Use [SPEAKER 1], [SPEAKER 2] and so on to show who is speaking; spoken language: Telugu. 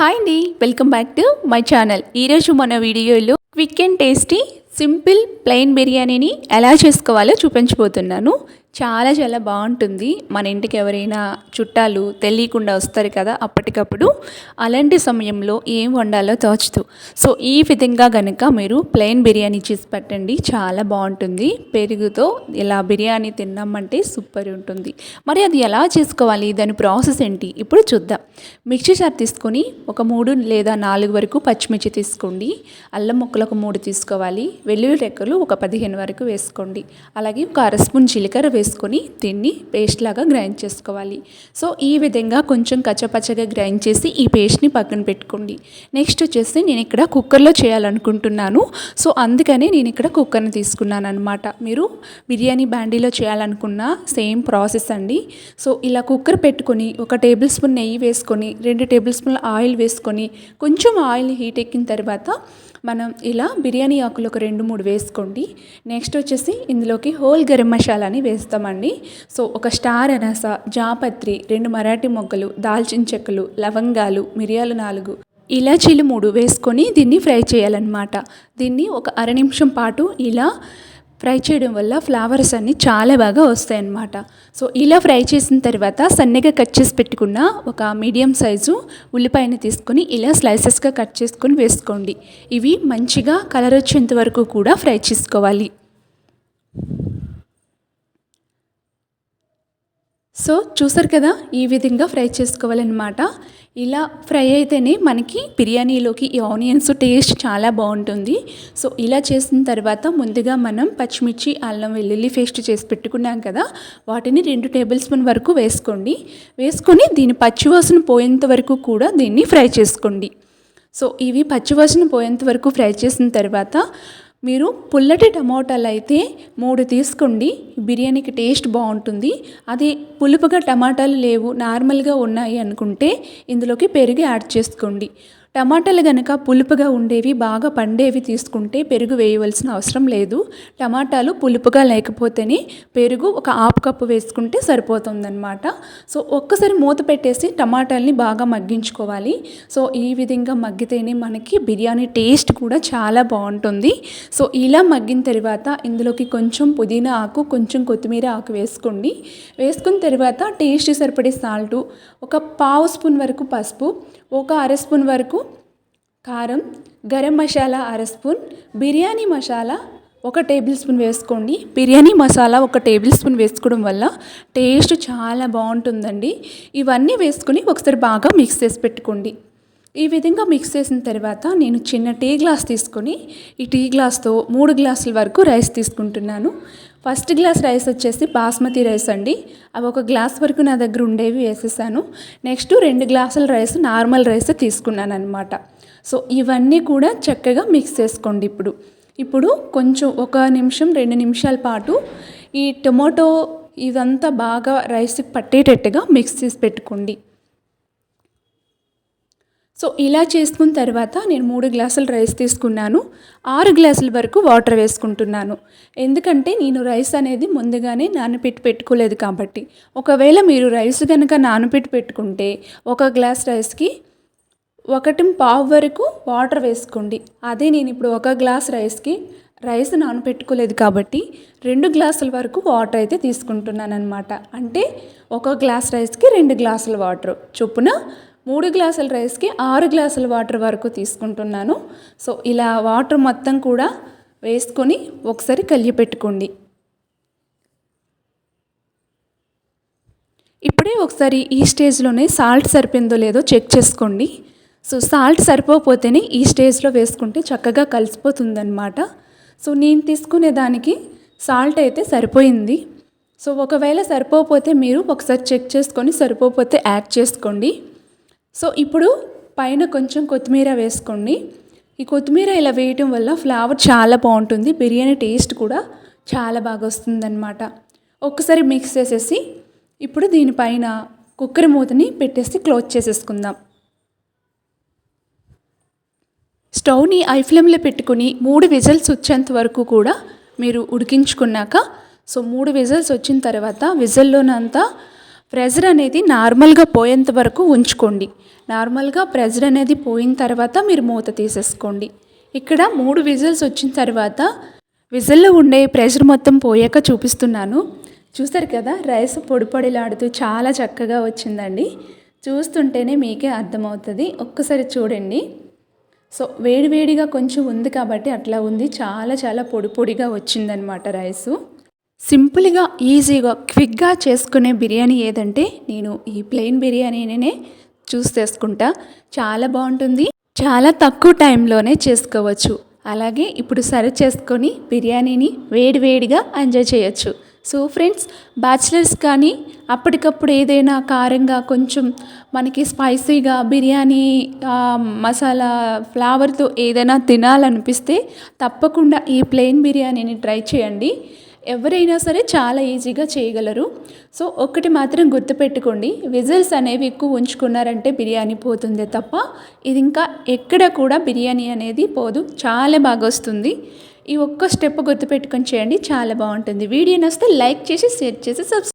[SPEAKER 1] హాయ్ అండి welcome back to my channel ఈరోజు మన వీడియోలో quick and tasty simple plain బిర్యానీని ఎలా చేసుకోవాలో చూపించబోతున్నాను. చాలా చాలా బాగుంటుంది. మన ఇంటికి ఎవరైనా చుట్టాలు తెలియకుండా వస్తారు కదా అప్పటికప్పుడు. అలాంటి సమయంలో ఏం వండాలో తోచదు. సో ఈ విధంగా కనుక మీరు ప్లెయిన్ బిర్యానీ చేసి పెట్టండి. చాలా బాగుంటుంది. పెరుగుతో ఇలా బిర్యానీ తిన్నామంటే సూపర్ ఉంటుంది. మరి అది ఎలా చేసుకోవాలి? దాని ప్రాసెస్ ఏంటి? ఇప్పుడు చూద్దాం. మిక్సీ జార్ తీసుకొని ఒక మూడు లేదా నాలుగు వరకు పచ్చిమిర్చి తీసుకోండి. అల్లం ముక్కలు ఒక మూడు తీసుకోవాలి. వెల్లుల్లి రెక్కలు ఒక పదిహేను వరకు వేసుకోండి. అలాగే ఒక అర స్పూన్ జీలకర్ర వేసుకొని దీన్ని పేస్ట్ లాగా గ్రైండ్ చేసుకోవాలి. సో ఈ విధంగా కొంచెం కచ్చపచ్చగా గ్రైండ్ చేసి ఈ పేస్ట్ని పక్కన పెట్టుకోండి. నెక్స్ట్ వచ్చేసి నేను ఇక్కడ కుక్కర్లో చేయాలనుకుంటున్నాను. సో అందుకనే నేను ఇక్కడ కుక్కర్ని తీసుకున్నాను అనమాట మీరు బిర్యానీ బ్యాండీలో చేయాలనుకున్న సేమ్ ప్రాసెస్ అండి. సో ఇలా కుక్కర్ పెట్టుకొని ఒక టేబుల్ స్పూన్ నెయ్యి వేసుకొని రెండు టేబుల్ స్పూన్ల ఆయిల్ వేసుకొని కొంచెం ఆయిల్ హీట్ ఎక్కిన తర్వాత మనం ఇలా బిర్యానీ ఆకులు ఒక రెండు మూడు వేసుకోండి. నెక్స్ట్ వచ్చేసి ఇందులోకి హోల్ గరం మసాలాని వేస్తామండి. సో ఒక స్టార్ అనస జాపత్రి రెండు మరాఠీ మొగ్గలు దాల్చిన చెక్కలు లవంగాలు మిరియాలు నాలుగు ఇలాచీలు మూడు వేసుకొని దీన్ని ఫ్రై చేయాలన్నమాట. దీన్ని ఒక అర నిమిషం పాటు ఇలా ఫ్రై చేయడం వల్ల ఫ్లవర్స్ అన్నీ చాలా బాగా వస్తాయి అన్నమాట సో ఇలా ఫ్రై చేసిన తర్వాత సన్నగా కట్ చేసి పెట్టుకున్న ఒక మీడియం సైజు ఉల్లిపాయని తీసుకొని ఇలా స్లైసెస్గా కట్ చేసుకొని వేసుకోండి. ఇవి మంచిగా కలర్ వచ్చేంత వరకు కూడా ఫ్రై చేసుకోవాలి. సో చూసారు కదా ఈ విధంగా ఫ్రై చేసుకోవాలన్నమాట. ఇలా ఫ్రై అయితేనే మనకి బిర్యానీలోకి ఈ ఆనియన్స్ టేస్ట్ చాలా బాగుంటుంది. సో ఇలా చేసిన తర్వాత ముందుగా మనం పచ్చిమిర్చి అల్లం వెల్లుల్లి పేస్ట్ చేసి పెట్టుకున్నాం కదా వాటిని రెండు టేబుల్ స్పూన్ వరకు వేసుకోండి. వేసుకొని దీని పచ్చివాసన పోయేంత వరకు కూడా దీన్ని ఫ్రై చేసుకోండి. సో ఇవి పచ్చివాసన పోయేంత వరకు ఫ్రై చేసిన తర్వాత మీరు పుల్లటి టమాటాలు అయితే మూడు తీసుకోండి. బిర్యానీకి టేస్ట్ బాగుంటుంది. అది పులుపుగా టమాటాలు లేవు నార్మల్గా ఉన్నాయి అనుకుంటే ఇందులోకి పెరుగు యాడ్ చేసుకోండి. టమాటాలు కనుక పులుపుగా ఉండేవి బాగా పండేవి తీసుకుంటే పెరుగు వేయవలసిన అవసరం లేదు. టమాటాలు పులుపుగా లేకపోతేనే పెరుగు ఒక హాఫ్ కప్పు వేసుకుంటే సరిపోతుందన్నమాట. సో ఒక్కసారి మూత పెట్టేసి టమాటాలని బాగా మగ్గించుకోవాలి. సో ఈ విధంగా మగ్గితేనే మనకి బిర్యానీ టేస్ట్ కూడా చాలా బాగుంటుంది. సో ఇలా మగ్గిన తర్వాత ఇందులోకి కొంచెం పుదీనా ఆకు కొంచెం కొత్తిమీర ఆకు వేసుకోండి. వేసుకున్న తర్వాత టేస్ట్ సరిపడే సాల్టు ఒక పావు స్పూన్ వరకు పసుపు ఒక అర స్పూన్ వరకు కారం గరం మసాలా అర స్పూన్ బిర్యానీ మసాలా ఒక టేబుల్ స్పూన్ వేసుకోండి. బిర్యానీ మసాలా ఒక టేబుల్ స్పూన్ వేసుకోవడం వల్ల టేస్ట్ చాలా బాగుంటుందండి. ఇవన్నీ వేసుకుని ఒకసారి బాగా మిక్స్ చేసి పెట్టుకోండి. ఈ విధంగా మిక్స్ చేసిన తర్వాత నేను చిన్న టీ గ్లాస్ తీసుకొని ఈ టీ గ్లాస్తో మూడు గ్లాసుల వరకు రైస్ తీసుకుంటున్నాను. ఫస్ట్ గ్లాస్ రైస్ వచ్చేసి బాస్మతి రైస్ అండి. అవి ఒక గ్లాస్ వరకు నా దగ్గర ఉండేవి వేసేసాను. నెక్స్ట్ రెండు గ్లాసుల రైస్ నార్మల్ రైస్ తీసుకున్నాను అనమాట సో ఇవన్నీ కూడా చక్కగా మిక్స్ చేసుకోండి ఇప్పుడు. ఇప్పుడు కొంచెం ఒక నిమిషం రెండు నిమిషాల పాటు ఈ టొమాటో ఇదంతా బాగా రైస్కి పట్టేటట్టుగా మిక్స్ చేసి పెట్టుకోండి. సో ఇలా చేసుకున్న తర్వాత నేను మూడు గ్లాసులు రైస్ తీసుకున్నాను. ఆరు గ్లాసుల వరకు వాటర్ వేసుకుంటున్నాను. ఎందుకంటే నేను రైస్ అనేది ముందుగానే నానపెట్టి పెట్టుకోలేదు కాబట్టి. ఒకవేళ మీరు రైస్ కనుక నానపెట్టి పెట్టుకుంటే ఒక గ్లాస్ రైస్కి ఒకటి పావు వరకు వాటర్ వేసుకోండి. అదే నేను ఇప్పుడు ఒక గ్లాస్ రైస్కి రైస్ నానపెట్టుకోలేదు కాబట్టి రెండు గ్లాసుల వరకు వాటర్ అయితే తీసుకుంటున్నాను అనమాట అంటే ఒక గ్లాస్ రైస్కి రెండు గ్లాసుల వాటర్. చొప్పున మూడు గ్లాసుల రైస్కి ఆరు గ్లాసుల వాటర్ వరకు తీసుకుంటున్నాను. సో ఇలా వాటర్ మొత్తం కూడా వేసుకొని ఒకసారి కలియపెట్టుకోండి ఇప్పుడే ఒకసారి ఈ స్టేజ్లోనే సాల్ట్ సరిపోయిందో లేదో చెక్ చేసుకోండి. సో సాల్ట్ సరిపోతేనే ఈ స్టేజ్లో వేసుకుంటే చక్కగా కలిసిపోతుందన్నమాట. సో నేను తీసుకునే దానికి సాల్ట్ అయితే సరిపోయింది. సో ఒకవేళ సరిపోతే మీరు ఒకసారి చెక్ చేసుకొని సరిపోతే యాడ్ చేసుకోండి. సో ఇప్పుడు పైన కొంచెం కొత్తిమీర వేసుకోండి. ఈ కొత్తిమీర ఇలా వేయటం వల్ల ఫ్లేవర్ చాలా బాగుంటుంది. బిర్యానీ టేస్ట్ కూడా చాలా బాగా వస్తుందన్నమాట. ఒక్కసారి మిక్స్ చేసేసి ఇప్పుడు దీనిపైన కుక్కర్ మూతని పెట్టేసి క్లోజ్ చేసేసుకుందాం. స్టవ్ని ఐ ఫ్లేమ్లో పెట్టుకుని మూడు విజిల్స్ వచ్చేంత వరకు కూడా మీరు ఉడికించుకున్నాక సో మూడు విజిల్స్ వచ్చిన తర్వాత విజల్లోనంతా ప్రెజర్ అనేది నార్మల్గా పోయేంత వరకు ఉంచుకోండి. నార్మల్గా ప్రెజర్ అనేది పోయిన తర్వాత మీరు మూత తీసేసుకోండి. ఇక్కడ మూడు విజిల్స్ వచ్చిన తర్వాత విజిల్లో ఉండే ప్రెషర్ మొత్తం పోయాక చూపిస్తున్నాను. చూస్తారు కదా రైస్ పొడిపొడిలాడుతూ చాలా చక్కగా వచ్చిందండి. చూస్తుంటేనే మీకే అర్థమవుతుంది. ఒక్కసారి చూడండి. సో వేడివేడిగా కొంచెం ఉంది కాబట్టి అట్లా ఉంది. చాలా చాలా పొడి పొడిగా వచ్చిందనమాట రైసు. సింపుల్గా ఈజీగా క్విక్గా చేసుకునే బిర్యానీ ఏదంటే నేను ఈ ప్లెయిన్ బిర్యానీనే చూస్ చేసుకుంటా. చాలా బాగుంటుంది. చాలా తక్కువ టైంలోనే చేసుకోవచ్చు. అలాగే ఇప్పుడు సర్వ్ చేసుకొని బిర్యానీని వేడివేడిగా ఎంజాయ్ చేయొచ్చు. సో ఫ్రెండ్స్ బ్యాచిలర్స్ కానీ అప్పటికప్పుడు ఏదైనా కారంగా కొంచెం మనకి స్పైసీగా బిర్యానీ మసాలా ఫ్లేవర్తో ఏదైనా తినాలనిపిస్తే తప్పకుండా ఈ ప్లెయిన్ బిర్యానీని ట్రై చేయండి. ఎవరైనా సరే చాలా ఈజీగా చేయగలరు. సో ఒక్కటి మాత్రం గుర్తుపెట్టుకోండి. విజిల్స్ అనేవి ఎక్కువ ఉంచుకున్నారంటే బిర్యానీ పోతుంది తప్ప ఇది ఇంకా ఎక్కడ కూడా బిర్యానీ అనేది పోదు. చాలా బాగా వస్తుంది. ఈ ఒక్క స్టెప్ గుర్తుపెట్టుకొని చేయండి. చాలా బాగుంటుంది. వీడియో నస్తే లైక్ చేసి షేర్ చేసి సబ్స్క్రైబ్